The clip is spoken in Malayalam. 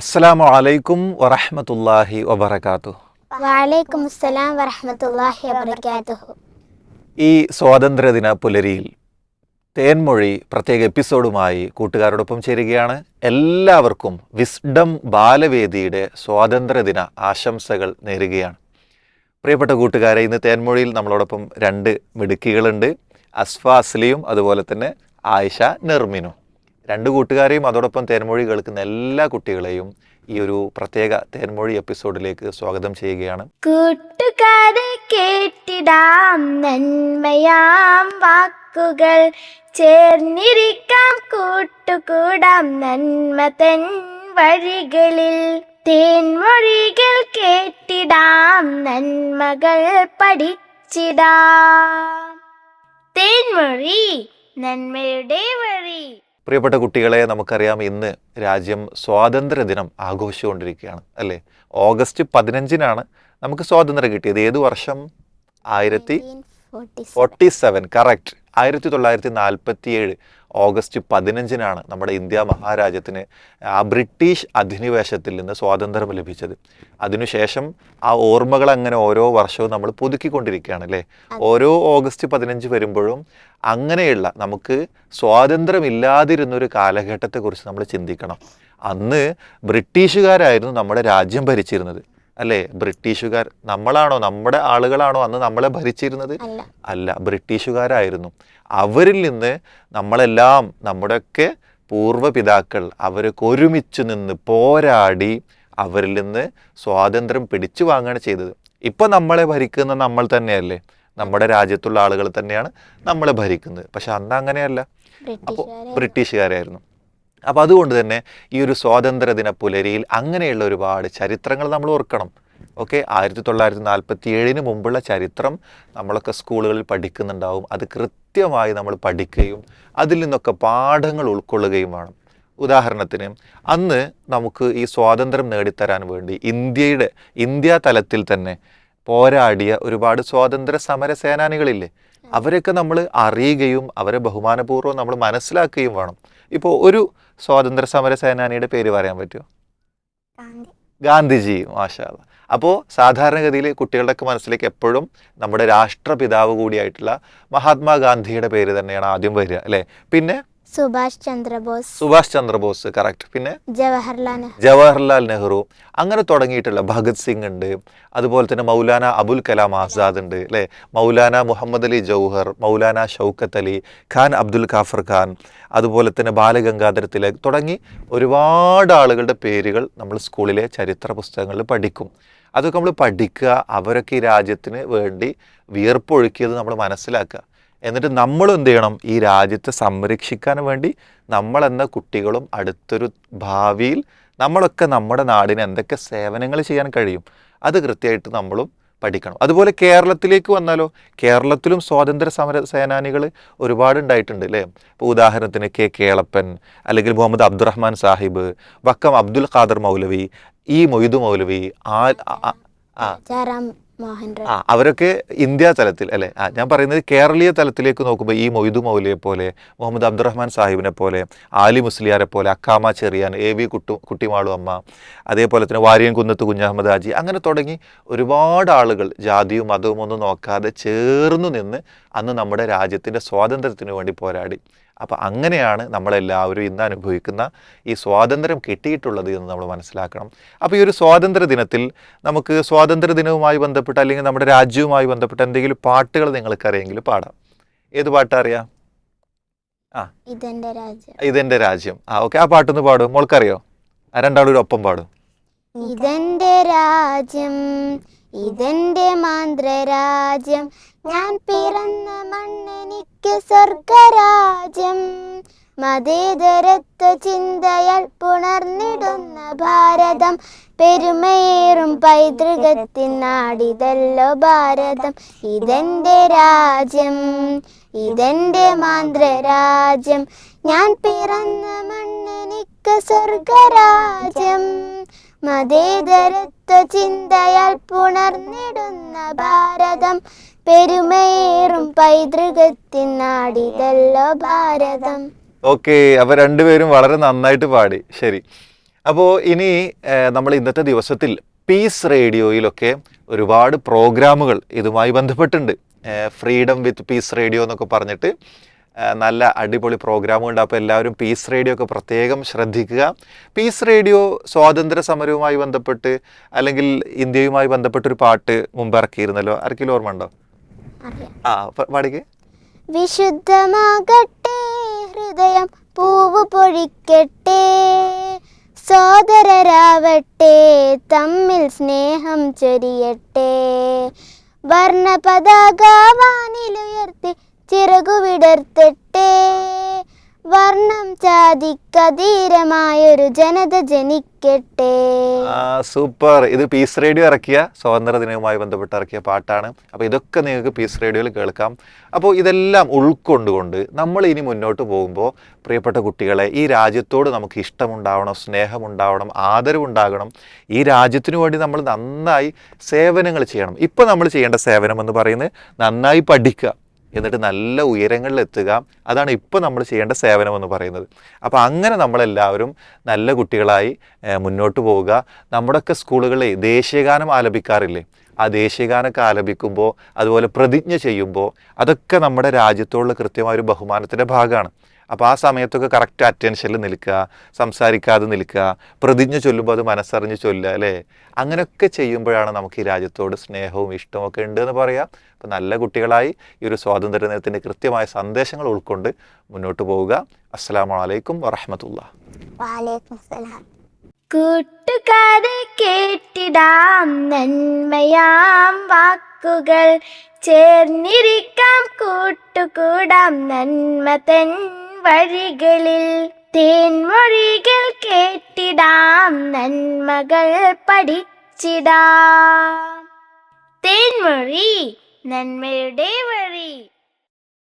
അസ്സലാമു അലൈക്കും വാലൈക്കും അസ്സലാം ഈ സ്വാതന്ത്ര്യദിന പുലരിയിൽ തേൻമൊഴി പ്രത്യേക എപ്പിസോഡുമായി കൂട്ടുകാരോടൊപ്പം ചേരുകയാണ്. എല്ലാവർക്കും വിസ്ഡം ബാലവേദിയുടെ സ്വാതന്ത്ര്യദിന ആശംസകൾ നേരുകയാണ്. പ്രിയപ്പെട്ട കൂട്ടുകാരെ ഇന്ന് തേൻമൊഴിയിൽ നമ്മളോടൊപ്പം രണ്ട് മിടുക്കികളുണ്ട്. അസ്ഫ അസ്ലിയും അതുപോലെ തന്നെ ആയിഷ നെർമിനും. രണ്ട് കൂട്ടുകാരെയും അതോടൊപ്പം തേൻമൊഴി കേൾക്കുന്ന എല്ലാ കുട്ടികളെയും ഈ ഒരു പ്രത്യേക തേൻമൊഴി എപ്പിസോഡിലേക്ക് സ്വാഗതം ചെയ്യുകയാണ്. കൂട്ടുകാരെ കേട്ടിടാം നന്മയാം വാക്കുകൾ. ചേർന്നിരിക്കാം കൂട്ടുകൂടാം നന്മ തൻ വഴികളിൽ. തേൻമൊഴികൾ കേട്ടിടാം നന്മകൾ പഠിച്ചിടാം. തേൻമൊഴി നന്മയുടെ പ്രിയപ്പെട്ട കുട്ടികളെ നമുക്കറിയാം ഇന്ന് രാജ്യം സ്വാതന്ത്ര്യ ദിനം ആഘോഷിച്ചുകൊണ്ടിരിക്കുകയാണ് അല്ലേ? ഓഗസ്റ്റ് പതിനഞ്ചിനാണ് നമുക്ക് സ്വാതന്ത്ര്യം കിട്ടിയത്. ഏത് വർഷം? ആയിരത്തി ഫോർട്ടി സെവൻ. കറക്റ്റ്. ആയിരത്തി തൊള്ളായിരത്തി നാൽപ്പത്തി ഏഴ് ഓഗസ്റ്റ് പതിനഞ്ചിനാണ് നമ്മുടെ ഇന്ത്യ മഹാരാജ്യത്തിന് ആ ബ്രിട്ടീഷ് അധിനിവേശത്തിൽ നിന്ന് സ്വാതന്ത്ര്യം ലഭിച്ചത്. അതിനുശേഷം ആ ഓർമ്മകൾ അങ്ങനെ ഓരോ വർഷവും നമ്മൾ പുതുക്കിക്കൊണ്ടിരിക്കുകയാണ് അല്ലേ? ഓരോ ഓഗസ്റ്റ് പതിനഞ്ച് വരുമ്പോഴും അങ്ങനെയുള്ള നമുക്ക് സ്വാതന്ത്ര്യമില്ലാതിരുന്നൊരു കാലഘട്ടത്തെക്കുറിച്ച് നമ്മൾ ചിന്തിക്കണം. അന്ന് ബ്രിട്ടീഷുകാരായിരുന്നു നമ്മുടെ രാജ്യം ഭരിച്ചിരുന്നത് അല്ലേ? ബ്രിട്ടീഷുകാർ നമ്മളാണോ നമ്മുടെ ആളുകളാണോ അന്ന് നമ്മളെ ഭരിച്ചിരുന്നത്? അല്ല. അല്ല ബ്രിട്ടീഷുകാരായിരുന്നു. അവരിൽ നിന്ന് നമ്മളെല്ലാം നമ്മുടെയൊക്കെ പൂർവപിതാക്കൾ അവരൊക്കെ ഒരുമിച്ച് നിന്ന് പോരാടി അവരിൽ നിന്ന് സ്വാതന്ത്ര്യം പിടിച്ചു വാങ്ങുകയാണ് ചെയ്തത്. ഇപ്പോൾ നമ്മളെ ഭരിക്കുന്ന നമ്മൾ തന്നെയല്ലേ? നമ്മുടെ രാജ്യത്തുള്ള ആളുകൾ തന്നെയാണ് നമ്മളെ ഭരിക്കുന്നത്. പക്ഷെ അന്ന് അങ്ങനെയല്ല. അപ്പോൾ ബ്രിട്ടീഷുകാരായിരുന്നു. അപ്പോൾ അതുകൊണ്ട് തന്നെ ഈ ഒരു സ്വാതന്ത്ര്യ സ്വാതന്ത്ര്യദിന പുലരിയിൽ അങ്ങനെയുള്ള ഒരുപാട് ചരിത്രങ്ങൾ നമ്മൾ ഓർക്കണം. ഓക്കെ ആയിരത്തി തൊള്ളായിരത്തി നാൽപ്പത്തി ഏഴിന് മുമ്പുള്ള ചരിത്രം നമ്മളൊക്കെ സ്കൂളുകളിൽ പഠിക്കുന്നുണ്ടാവും. അത് കൃത്യമായി നമ്മൾ പഠിക്കുകയും അതിൽ നിന്നൊക്കെ പാഠങ്ങൾ ഉൾക്കൊള്ളുകയും വേണം. ഉദാഹരണത്തിന് അന്ന് നമുക്ക് ഈ സ്വാതന്ത്ര്യം നേടിത്തരാൻ വേണ്ടി ഇന്ത്യയുടെ ഇന്ത്യ തലത്തിൽ തന്നെ പോരാടിയ ഒരുപാട് സ്വാതന്ത്ര്യ സമര സേനാനികളില്ലേ? അവരെയൊക്കെ നമ്മൾ അറിയുകയും അവരെ ബഹുമാനപൂർവം നമ്മൾ മനസ്സിലാക്കുകയും വേണം. ഇപ്പോൾ ഒരു സ്വാതന്ത്ര്യ സമര സേനാനിയുടെ പേര് പറയാൻ പറ്റുമോ? ഗാന്ധിജി മാഷാ അപ്പോൾ സാധാരണഗതിയിൽ കുട്ടികളുടെയൊക്കെ മനസ്സിലേക്ക് എപ്പോഴും നമ്മുടെ രാഷ്ട്രപിതാവ് കൂടിയായിട്ടുള്ള മഹാത്മാഗാന്ധിയുടെ പേര് തന്നെയാണ് ആദ്യം വരിക അല്ലേ? പിന്നെ? സുഭാഷ് ചന്ദ്രബോസ്. സുഭാഷ് ചന്ദ്രബോസ് കറക്റ്റ് പിന്നെ? ജവഹർലാൽ നെഹ്റു. ജവഹർലാൽ നെഹ്റു. അങ്ങനെ തുടങ്ങിയിട്ടുള്ള ഭഗത് സിംഗ് ഉണ്ട്. അതുപോലെ തന്നെ മൗലാന അബുൽ കലാം ആസാദ് ഉണ്ട് അല്ലേ? മൗലാന മുഹമ്മദ് അലി ജൗഹർ മൗലാന ഷൗക്കത്ത് അലി ഖാൻ അബ്ദുൽ ഖാഫർ ഖാൻ അതുപോലെ തന്നെ ബാലഗംഗാധര തിലക് തുടങ്ങി ഒരുപാട് ആളുകളുടെ പേരുകൾ നമ്മൾ സ്കൂളിലെ ചരിത്ര പുസ്തകങ്ങളിൽ പഠിക്കും. അതൊക്കെ നമ്മൾ പഠിക്കുക അവരൊക്കെ ഈ രാജ്യത്തിന് വേണ്ടി വിയർപ്പൊഴുക്കിയത് നമ്മൾ മനസ്സിലാക്കുക. എന്നിട്ട് നമ്മൾ എന്ത് ചെയ്യണം? ഈ രാജ്യത്തെ സംരക്ഷിക്കാൻ വേണ്ടി നമ്മളെന്ന കുട്ടികളും അടുത്തൊരു ഭാവിയിൽ നമ്മളൊക്കെ നമ്മുടെ നാടിന് എന്തൊക്കെ സേവനങ്ങൾ ചെയ്യാൻ കഴിയും? അത് കൃത്യമായിട്ട് നമ്മളും പഠിക്കണം. അതുപോലെ കേരളത്തിലേക്ക് വന്നാലോ? കേരളത്തിലും സ്വാതന്ത്ര്യ സമര സേനാനികൾ ഒരുപാട് ഉണ്ടായിട്ടുണ്ട് അല്ലേ? ഇപ്പോൾ ഉദാഹരണത്തിന് കെ. കേളപ്പൻ അല്ലെങ്കിൽ മുഹമ്മദ് അബ്ദുറഹ്മാൻ സാഹിബ് വക്കം അബ്ദുൽ ഖാദർ മൗലവി ഇ മൊയ്തു മൗലവി ആ ആ അവരൊക്കെ ഇന്ത്യ തലത്തിൽ അല്ലെ? ആ ഞാൻ പറയുന്നത് കേരളീയ തലത്തിലേക്ക് നോക്കുമ്പോൾ ഈ മൊയ്തു മൗലിയെ പോലെ മുഹമ്മദ് അബ്ദുറഹ്മാൻ സാഹിബിനെ പോലെ ആലി മുസ്ലിയാരെ പോലെ അക്കാമ ചെറിയാൻ എ വി കുട്ടു കുട്ടിമാളു അമ്മ അതേപോലെ തന്നെ വാര്യൻ കുന്നത്ത് കുഞ്ഞഹമ്മദ് ഹാജി അങ്ങനെ തുടങ്ങി ഒരുപാട് ആളുകൾ ജാതിയും മതവും ഒന്നും നോക്കാതെ ചേർന്നു നിന്ന് അന്ന് നമ്മുടെ രാജ്യത്തിന്റെ സ്വാതന്ത്ര്യത്തിന് വേണ്ടി പോരാടി. അപ്പം അങ്ങനെയാണ് നമ്മളെല്ലാവരും ഇന്ന് അനുഭവിക്കുന്ന ഈ സ്വാതന്ത്ര്യം കിട്ടിയിട്ടുള്ളത് എന്ന് നമ്മൾ മനസ്സിലാക്കണം. അപ്പോൾ ഈ ഒരു സ്വാതന്ത്ര്യ ദിനത്തിൽ നമുക്ക് സ്വാതന്ത്ര്യ ദിനവുമായി ബന്ധപ്പെട്ട് അല്ലെങ്കിൽ നമ്മുടെ രാജ്യവുമായി ബന്ധപ്പെട്ട് എന്തെങ്കിലും പാട്ടുകൾ നിങ്ങൾക്കറിയെങ്കിൽ പാടാം. ഏത് പാട്ടറിയാം ആ. ഇതെന്റെ രാജ്യം. ഇതെന്റെ രാജ്യം. ആ ഓക്കെ. ആ പാട്ടൊന്ന് പാടും. മോൾക്കറിയോ? ആ രണ്ടാളും ഒപ്പം പാടും. ഇതെന്റെ രാജ്യം. ഇതെന്റെ മാന്ത്രരാജ്യം. ഞാൻ പിറന്ന മണ്ണെനിക്ക് സ്വർഗരാജ്യം. മതേതരത്വ ചിന്തയൽ പുണർന്നിടുന്ന ഭാരതം. പെരുമയേറും പൈതൃകത്തിൻ നാടിതല്ലോ ഭാരതം. ഇതെന്റെ രാജ്യം. ഇതെന്റെ മാന്ത്രരാജ്യം. ഞാൻ പിറന്ന മണ്ണെനിക്ക് സ്വർഗരാജ്യം. മതേതരത്വ ചിന്തയാൽ പുണർന്നിടുന്ന ഭാരതം. പെരുമയേറും പൈതൃകത്തിൻ നാടിതല്ലോ ഭാരതം. ഓക്കെ അപ്പോൾ രണ്ടുപേരും വളരെ നന്നായിട്ട് പാടി. ശരി. അപ്പോൾ ഇനി നമ്മൾ ഇന്നത്തെ ദിവസത്തിൽ പീസ് റേഡിയോയിലൊക്കെ ഒരുപാട് പ്രോഗ്രാമുകൾ ഇതുമായി ബന്ധപ്പെട്ടുണ്ട് ഫ്രീഡം വിത്ത് പീസ് റേഡിയോ എന്നൊക്കെ പറഞ്ഞിട്ട് നല്ല അടിപൊളി പ്രോഗ്രാമുണ്ട് അപ്പോൾ എല്ലാവരും പീസ് റേഡിയോ ഒക്കെ പ്രത്യേകം ശ്രദ്ധിക്കുക. പീസ് റേഡിയോ സ്വാതന്ത്ര്യ സമരവുമായി ബന്ധപ്പെട്ട് അല്ലെങ്കിൽ ഇന്ത്യയുമായി ബന്ധപ്പെട്ടൊരു പാട്ട് മുമ്പ് ഇറക്കിയിരുന്നല്ലോ. ആർക്കെങ്കിലും ഓർമ്മ ഉണ്ടോ? ആ പാടിക്ക്. വിശുദ്ധമാകട്ടെ ഹൃദയം പൂവ് പൊഴിക്കട്ടെ സോദരരാവട്ടെ തമ്മിൽ സ്നേഹം ചൊരിയട്ടെ വർണ പതാക വാനിലുയർത്തി ചിറകു വിടർത്തട്ടെ. വർണം ചാതിക്കധീരമായൊരു ജനത ജനിക്കട്ടെ. സൂപ്പർ. ഇത് പീസ് റേഡിയോ ഇറക്കിയ സ്വാതന്ത്ര്യ ദിനവുമായി ബന്ധപ്പെട്ട് ഇറക്കിയ പാട്ടാണ്. അപ്പോൾ ഇതൊക്കെ നിങ്ങൾക്ക് പീസ് റേഡിയോയിൽ കേൾക്കാം. അപ്പോൾ ഇതെല്ലാം ഉൾക്കൊണ്ടുകൊണ്ട് നമ്മൾ ഇനി മുന്നോട്ട് പോകുമ്പോൾ പ്രിയപ്പെട്ട കുട്ടികളെ ഈ രാജ്യത്തോട് നമുക്ക് ഇഷ്ടമുണ്ടാവണം സ്നേഹമുണ്ടാവണം ആദരവുണ്ടാകണം. ഈ രാജ്യത്തിനു വേണ്ടി നമ്മൾ നന്നായി സേവനങ്ങൾ ചെയ്യണം. ഇപ്പോൾ നമ്മൾ ചെയ്യേണ്ട സേവനം എന്ന് പറയുന്നത് നന്നായി പഠിക്കുക. എന്നിട്ട് നല്ല ഉയരങ്ങളിൽ എത്തുക അതാണ് ഇപ്പോൾ നമ്മൾ ചെയ്യേണ്ട സേവനമെന്ന് പറയുന്നത്. അപ്പോൾ അങ്ങനെ നമ്മളെല്ലാവരും നല്ല കുട്ടികളായി മുന്നോട്ട് പോവുക. നമ്മുടെയൊക്കെ സ്കൂളുകളിൽ ദേശീയഗാനം ആലപിക്കാറില്ലേ? ആ ദേശീയഗാനമൊക്കെ ആലപിക്കുമ്പോൾ അതുപോലെ പ്രതിജ്ഞ ചെയ്യുമ്പോൾ അതൊക്കെ നമ്മുടെ രാജ്യത്തോടുള്ള കൃത്യമായ ഒരു ബഹുമാനത്തിന്റെ ഭാഗമാണ്. അപ്പോൾ ആ സമയത്തൊക്കെ കറക്റ്റ് അറ്റൻഷനിൽ നിൽക്കുക സംസാരിക്കാതെ നിൽക്കുക പ്രതിജ്ഞ ചൊല്ലുമ്പോൾ അത് മനസ്സറിഞ്ഞ് ചൊല്ലുക അല്ലേ? അങ്ങനെയൊക്കെ ചെയ്യുമ്പോഴാണ് നമുക്ക് ഈ രാജ്യത്തോട് സ്നേഹവും ഇഷ്ടവും ഒക്കെ ഉണ്ട് എന്ന് പറയാം. അപ്പോൾ നല്ല കുട്ടികളായി ഈ ഒരു സ്വാതന്ത്ര്യ ദിനത്തിന്റെ കൃത്യമായ സന്ദേശങ്ങൾ ഉൾക്കൊണ്ട് മുന്നോട്ട് പോവുക. വറഹമത്തുള്ള വാലേക്കും സലാം. കൂട്ടുകാരെ കേട്ടിടാം നന്മയാം വാക്കുകൾ. ചേർന്നിരിക്കാം കൂട്ടുകൂടാം നന്മ തൻ വഴികളിൽ തേൻമൊഴികൾ കേട്ടിടാം നന്മകൾ പഠിച്ചിടാം. തേൻമൊഴി നന്മയുടെ വഴി